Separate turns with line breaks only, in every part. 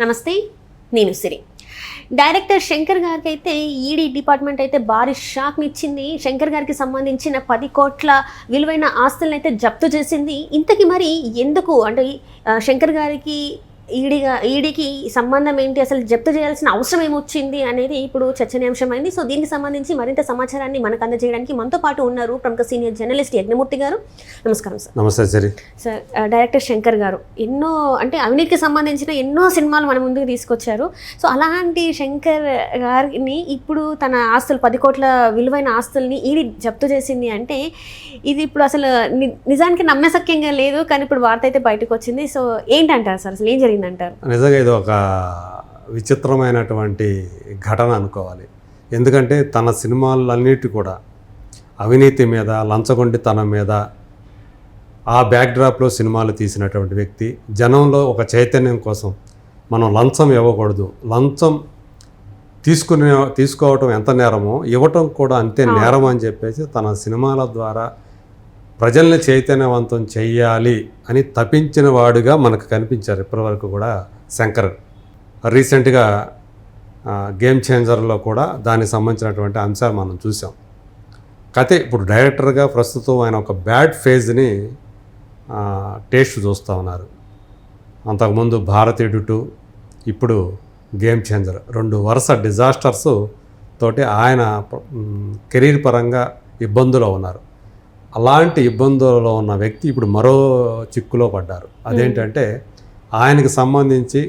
నమస్తే నేను సిరి. డైరెక్టర్ శంకర్ గారికి అయితే ఈడీ డిపార్ట్మెంట్ అయితే భారీ షాక్ని ఇచ్చింది శంకర్ గారికి సంబంధించిన పది కోట్ల విలువైన ఆస్తులను అయితే జప్తు చేసింది. ఇంతకీ మరి ఎందుకు? అంటే శంకర్ గారికి ఈడీగా ఈడీకి సంబంధం ఏంటి? అసలు జప్తు చేయాల్సిన అవసరం ఏమొచ్చింది అనేది ఇప్పుడు చర్చనీయాంశమైంది. సో దీనికి సంబంధించి మరింత సమాచారాన్ని మనకు అందజేయడానికి మనతో పాటు ఉన్నారు ప్రముఖ సీనియర్ జర్నలిస్ట్ యజ్ఞమూర్తి గారు. నమస్కారం సార్.
నమస్తే సరి.
సార్ డైరెక్టర్ శంకర్ గారు ఎన్నో అంటే అవినీతికి సంబంధించిన ఎన్నో సినిమాలు మన ముందుకు తీసుకొచ్చారు. సో అలాంటి శంకర్ గారిని ఇప్పుడు తన ఆస్తులు పది కోట్ల విలువైన ఆస్తుల్ని ఈడీ జప్తు చేసింది అంటే ఇది ఇప్పుడు అసలు ని- నిజానికి నమ్మశక్యంగా లేదు. కానీ ఇప్పుడు వార్త అయితే బయటకు వచ్చింది సో ఏంటంటారు సార్? అసలు ఏం జరిగిందంటారు
నిజంగా ఇది ఒక విచిత్రమైనటువంటి ఘటన అనుకోవాలి. ఎందుకంటే తన సినిమాలన్నిటి కూడా అవినీతి మీద లంచగొండితనం మీద ఆ బ్యాక్డ్రాప్లో సినిమాలు తీసినటువంటి వ్యక్తి జనంలో ఒక చైతన్యం కోసం మనం లంచం ఇవ్వకూడదు. లంచం తీసుకునే తీసుకోవటం ఎంత నేరమో ఇవ్వటం కూడా అంతే నేరం అని చెప్పేసి తన సినిమాల ద్వారా ప్రజల్ని చైతన్యవంతం చెయ్యాలి అని తపించిన వాడుగా మనకు కనిపించారు ఇప్పటివరకు కూడా శంకర్. రీసెంట్గా గేమ్ చేంజర్లో కూడా దానికి సంబంధించినటువంటి అంశాలు మనం చూసాం కథ ఇప్పుడు డైరెక్టర్గా ప్రస్తుతం ఆయన ఒక బ్యాడ్ ఫేజ్ని టేస్ట్ చూస్తూ ఉన్నారు. అంతకుముందు భారతీయుడు టూ ఇప్పుడు గేమ్ చేంజర్. రెండు వరుస డిజాస్టర్స్ తోటి ఆయన కెరీర్ పరంగా ఇబ్బందులో ఉన్నారు. అలాంటి ఇబ్బందులలో ఉన్న వ్యక్తి ఇప్పుడు మరో చిక్కులో పడ్డారు. అదేంటంటే ఆయనకి సంబంధించి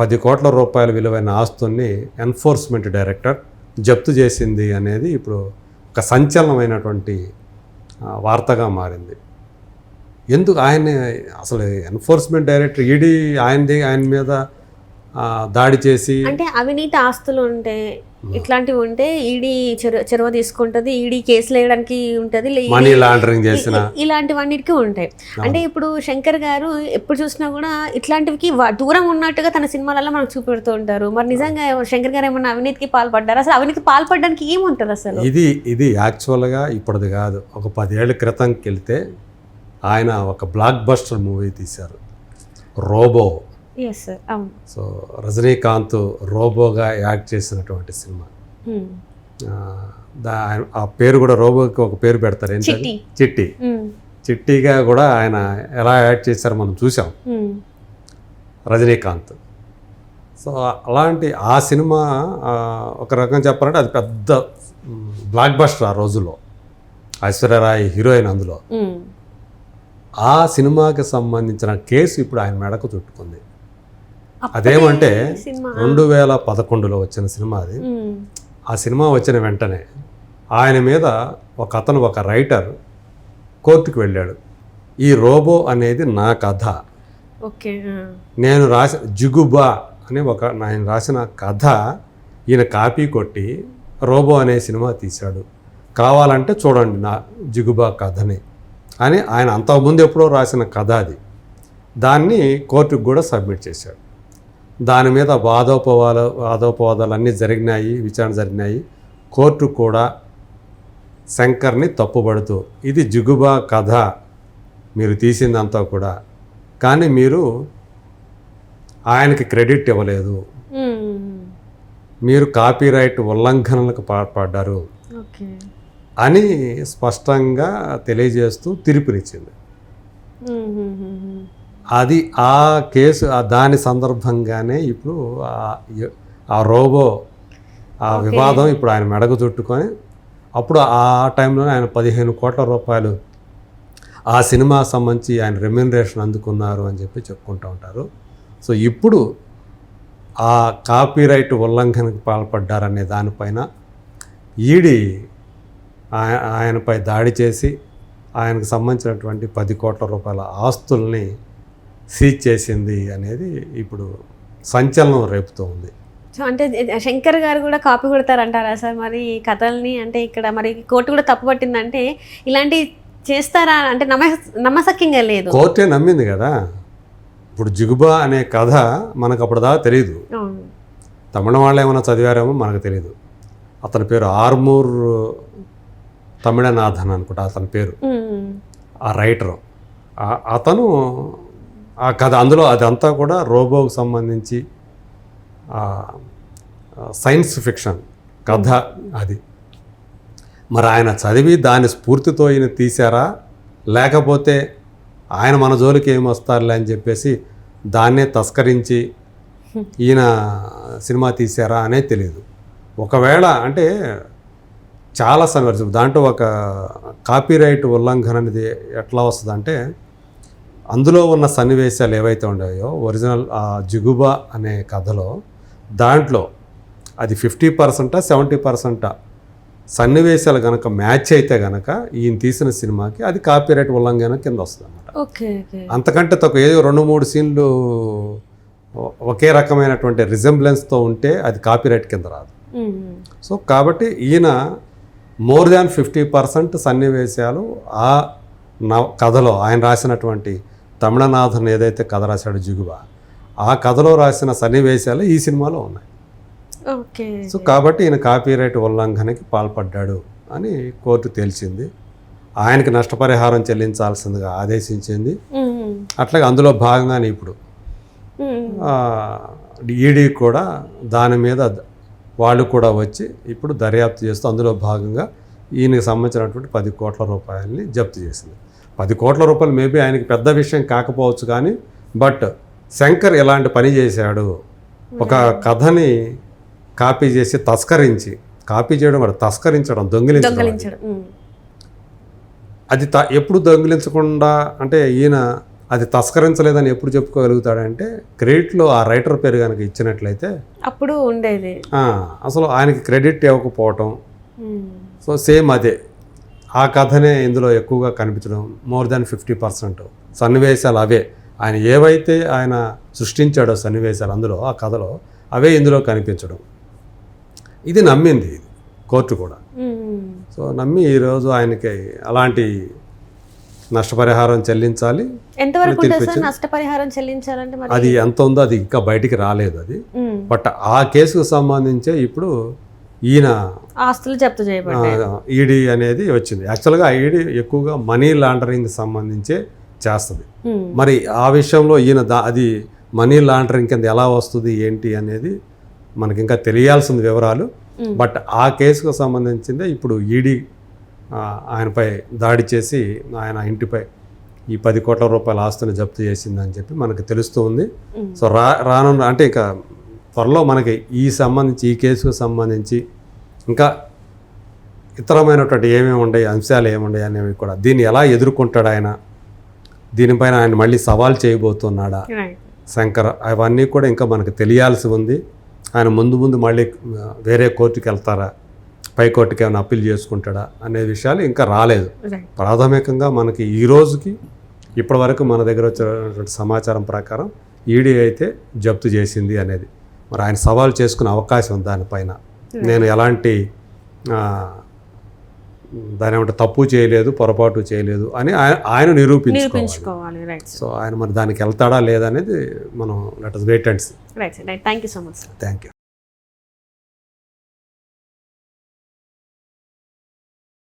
పది కోట్ల రూపాయల విలువైన ఆస్తుల్ని ఎన్ఫోర్స్మెంట్ డైరెక్టర్ జప్తు చేసింది అనేది ఇప్పుడు ఒక సంచలనమైనటువంటి వార్తగా మారింది. ఎందుకు ఆయన అసలు ఎన్ఫోర్స్మెంట్ డైరెక్టర్ ఈడీ ఆయనది ఆయన మీద దాడి చేసి
అంటే అవినీతి ఆస్తులు ఉంటే ఇట్లాంటివి ఉంటే ఈడీ చెర- చొరవ తీసుకుంటది ఈడీ కేసులు వేయడానికి ఉంటది
మనీ లాండరింగ్ చేసిన
ఇలాంటివన్నిటికీ ఉంటాయి. అంటే ఇప్పుడు శంకర్ గారు ఎప్పుడు చూసినా కూడా ఇట్లాంటివికి దూరం ఉన్నట్టుగా తన సినిమాలలో మనకు చూపెడుతూ ఉంటారు. మరి నిజంగా శంకర్ గారు ఏమన్నా అవినీతికి పాల్పడ్డారు? అసలు అవినీతికి పాల్పడడానికి ఏముంటుంది అసలు?
ఇది ఇది యాక్చువల్గా ఇప్పటిది కాదు. ఒక పదేళ్ళ క్రితంకి వెళ్తే ఆయన ఒక బ్లాక్ బస్టర్ మూవీ తీశారు. రోబో.
ఎస్ అవును
సో రజనీకాంత్ రోబోగా యాక్ట్ చేసినటువంటి సినిమా
Hmm.
ఆ, దా ఆయన- ఆ పేరు కూడా రోబోకి ఒక పేరు పెడతారు ఏంటి అది?
చిట్టి. Hmm.
చిట్టిగా కూడా ఆయన ఎలా యాక్ట్ చేశారో మనం చూసాం
Hmm.
రజనీకాంత్ సో అలాంటి ఆ సినిమా ఒక రకంగా చెప్పాలంటే అది పెద్ద బ్లాక్ బస్టర్ ఆ రోజుల్లో ఐశ్వర్యరాయ్ హీరోయిన్ అందులో. ఆ సినిమాకి సంబంధించిన కేసు ఇప్పుడు ఆయన మెడకు చుట్టుకుంది అదేమంటే రెండు వేల పదకొండులో వచ్చిన సినిమా అది. ఆ సినిమా వచ్చిన వెంటనే ఆయన మీద ఒక అతను ఒక రైటర్ కోర్టుకు వెళ్ళాడు. ఈ రోబో అనేది నా కథ.
ఓకే.
నేను రాసి జిగుబా అని ఒక ఆయన రాసిన కథ ఈయన కాపీ కొట్టి రోబో అనే సినిమా తీశాడు. కావాలంటే చూడండి నా జిగుబా కథని అని ఆయన అంతకుముందు ఎప్పుడో రాసిన కథ అది. దాన్ని కోర్టుకు కూడా సబ్మిట్ చేశాడు. దాని మీద వాదోపవాద వాదోపవాదాలు అన్నీ జరిగినాయి విచారణ జరిగినాయి. కోర్టు కూడా శంకర్ని తప్పుపడుతూ ఇది జిగుబా కథ మీరు తీసిందంతా కూడా. కానీ మీరు ఆయనకి క్రెడిట్ ఇవ్వలేదు. మీరు కాపీరైట్ ఉల్లంఘనలకు పాల్పడ్డారు అని స్పష్టంగా తెలియజేస్తూ తీర్పునిచ్చింది. అది ఆ కేసు దాని సందర్భంగానే ఇప్పుడు ఆ- రోబో ఆ వివాదం ఇప్పుడు ఆయన మెడకు చుట్టుకొని అప్పుడు ఆ టైంలోనే ఆయన పదిహేను కోట్ల రూపాయలు ఆ సినిమా సంబంధించి ఆయన రెమ్యూనరేషన్ అందుకున్నారు అని చెప్పి చెప్పుకుంటూ ఉంటారు. సో ఇప్పుడు ఆ కాపీరైట్ ఉల్లంఘనకు పాల్పడ్డారనే దానిపైన ఈడీ ఆయ- ఆయనపై దాడి చేసి ఆయనకు సంబంధించినటువంటి పది కోట్ల రూపాయల ఆస్తుల్ని సీజ్ చేసింది అనేది ఇప్పుడు సంచలనం రేపుతూ ఉంది.
సో అంటే శంకర్ గారు కూడా కాపీ కొడతారంటారా సార్? మరి ఈ కథల్ని అంటే ఇక్కడ మరి కోర్టు కూడా తప్పు పట్టిందంటే ఇలాంటి చేస్తారా? అంటే నమ్మ నమ్మసక్యంగా లేదు.
కోర్టే నమ్మింది కదా. ఇప్పుడు జిగుబా అనే కథ మనకు అప్పుడు దాకా తెలియదు తమిళ వాళ్ళు ఏమైనా చదివారేమో మనకు తెలియదు అతని పేరు ఆర్మూర్ తమిళనాథన్ అనుకుంటా అతని పేరు. ఆ రైటరు. అతను ఆ కథ. అందులో అదంతా కూడా రోబోకు సంబంధించి సైన్స్ ఫిక్షన్ కథ అది. మరి ఆయన చదివి దాని స్ఫూర్తితో ఈయన తీశారా? లేకపోతే ఆయన మన జోలికి ఏమొస్తారులే అని చెప్పేసి దాన్నే తస్కరించి ఈయన సినిమా తీశారా అనేది తెలియదు. ఒకవేళ అంటే చాలా సంఘర్షం దాంట్లో ఒక కాపీరైట్ ఉల్లంఘన అనేది ఎట్లా వస్తుందంటే అందులో ఉన్న సన్నివేశాలు ఏవైతే ఉన్నాయో ఒరిజినల్ ఆ జిగుబా అనే కథలో దాంట్లో అది ఫిఫ్టీ పర్సెంటా సెవెంటీ పర్సెంటా సన్నివేశాలు కనుక మ్యాచ్ అయితే కనుక ఈయన తీసిన సినిమాకి అది కాపీరైట్ ఉల్లంఘన కింద వస్తుంది అన్నమాట
ఓకే ఓకే.
అంతకంటే తక్కువ ఏదో రెండు మూడు సీన్లు ఒకే రకమైనటువంటి రిజెంబ్లెన్స్తో ఉంటే అది కాపీరైట్ కింద రాదు. సో కాబట్టి ఈయన మోర్ దాన్ ఫిఫ్టీ పర్సెంట్ సన్నివేశాలు ఆ నవ కథలో ఆయన రాసినటువంటి తమిళనాథన్ ఏదైతే కథ రాశాడో జిగువ ఆ కథలో రాసిన సన్నివేశాలు ఈ సినిమాలో ఉన్నాయి.
ఓకే.
సో కాబట్టి ఈయన కాపీరైట్ ఉల్లంఘనకి పాల్పడ్డాడు అని కోర్టు తేల్చింది. ఆయనకి నష్టపరిహారం చెల్లించాల్సిందిగా ఆదేశించింది. అట్లాగే అందులో భాగంగానే ఇప్పుడు. ఈడీ కూడా దాని మీద వాళ్ళు కూడా వచ్చి ఇప్పుడు దర్యాప్తు చేస్తూ అందులో భాగంగా ఈయనకి సంబంధించినటువంటి పది కోట్ల రూపాయలని జప్తు చేసింది. పది కోట్ల రూపాయలు మేబీ ఆయనకి పెద్ద విషయం కాకపోవచ్చు కానీ బట్ శంకర్ ఇలాంటి పని చేశాడు. ఒక కథని కాపీ చేసి తస్కరించి కాపీ చేయడం కూడా తస్కరించడం దొంగిలించడం అది. త ఎప్పుడు దొంగిలించకుండా అంటే ఈయన అది తస్కరించలేదని ఎప్పుడు చెప్పుకోగలుగుతాడంటే క్రెడిట్లో ఆ రైటర్ పేరు కనుక ఇచ్చినట్లయితే
అప్పుడు ఉండేది.
అసలు ఆయనకి క్రెడిట్ ఇవ్వకపోవటం. సో సేమ్ అదే. ఆ కథనే ఇందులో ఎక్కువగా కనిపించడం మోర్ దాన్ ఫిఫ్టీ పర్సెంట్ సన్నివేశాలు అవే. ఆయన ఏవైతే ఆయన సృష్టించాడో సన్నివేశాలు అందులో ఆ కథలో అవే ఇందులో కనిపించడం. ఇది నమ్మింది ఇది కోర్టు కూడా. సో నమ్మి ఈరోజు ఆయనకి అలాంటి నష్టపరిహారం చెల్లించాలి.
ఎంతవరకు. నష్టపరిహారం చెల్లించాలంటే
అది ఎంత ఉందో అది ఇంకా బయటికి రాలేదు అది. బట్ ఆ కేసుకు సంబంధించే ఇప్పుడు ఈయన
ఆస్తులు జప్తు చేయబడ్డాయి
ఈడీ అనేది వచ్చింది యాక్చువల్గా ఈడీ ఎక్కువగా మనీ లాండరింగ్ సంబంధించే చేస్తుంది. మరి ఆ విషయంలో ఈయన దా అది మనీ లాండరింగ్ కింద ఎలా వస్తుంది ఏంటి అనేది మనకి ఇంకా తెలియాల్సిన వివరాలు. బట్ ఆ కేసుకు సంబంధించిందే ఇప్పుడు ఈడీ ఆయనపై దాడి చేసి ఆయన ఇంటిపై ఈ పది కోట్ల రూపాయల ఆస్తిని జప్తు చేసిందని చెప్పి మనకు తెలుస్తూ ఉంది. సో రా రానున్న అంటే ఇక త్వరలో మనకి ఈ సంబంధించి ఈ కేసుకు సంబంధించి ఇంకా ఇతరమైనటువంటి ఏమేమి ఉన్నాయి అంశాలు ఏమున్నాయి అనేవి కూడా దీన్ని ఎలా ఎదుర్కొంటాడు ఆయన? దీనిపైన ఆయన మళ్ళీ సవాల్ చేయబోతున్నాడా? శంకర్ అవన్నీ కూడా ఇంకా మనకు తెలియాల్సి ఉంది. ఆయన ముందు ముందు మళ్ళీ వేరే కోర్టుకి వెళ్తారా? పై కోర్టుకి ఏమైనా అప్పీల్ చేసుకుంటాడా? అనే విషయాలు ఇంకా రాలేదు. ప్రాథమికంగా మనకి ఈ రోజుకి ఇప్పటివరకు మన దగ్గర వచ్చినటువంటి సమాచారం ప్రకారం ఈడీ అయితే జప్తు చేసింది అనేది. మరి ఆయన సవాల్ చేసుకునే అవకాశం ఉంది దానిపైన. నేను ఎలాంటి దాని ఏమంటే తప్పు చేయలేదు పొరపాటు చేయలేదు అని ఆయన ఆయన నిరూపించుకోవాలి. సో ఆయన మరి దానికి వెళ్తాడా లేదా అనేది మనం let wait and
thank you so much
thank you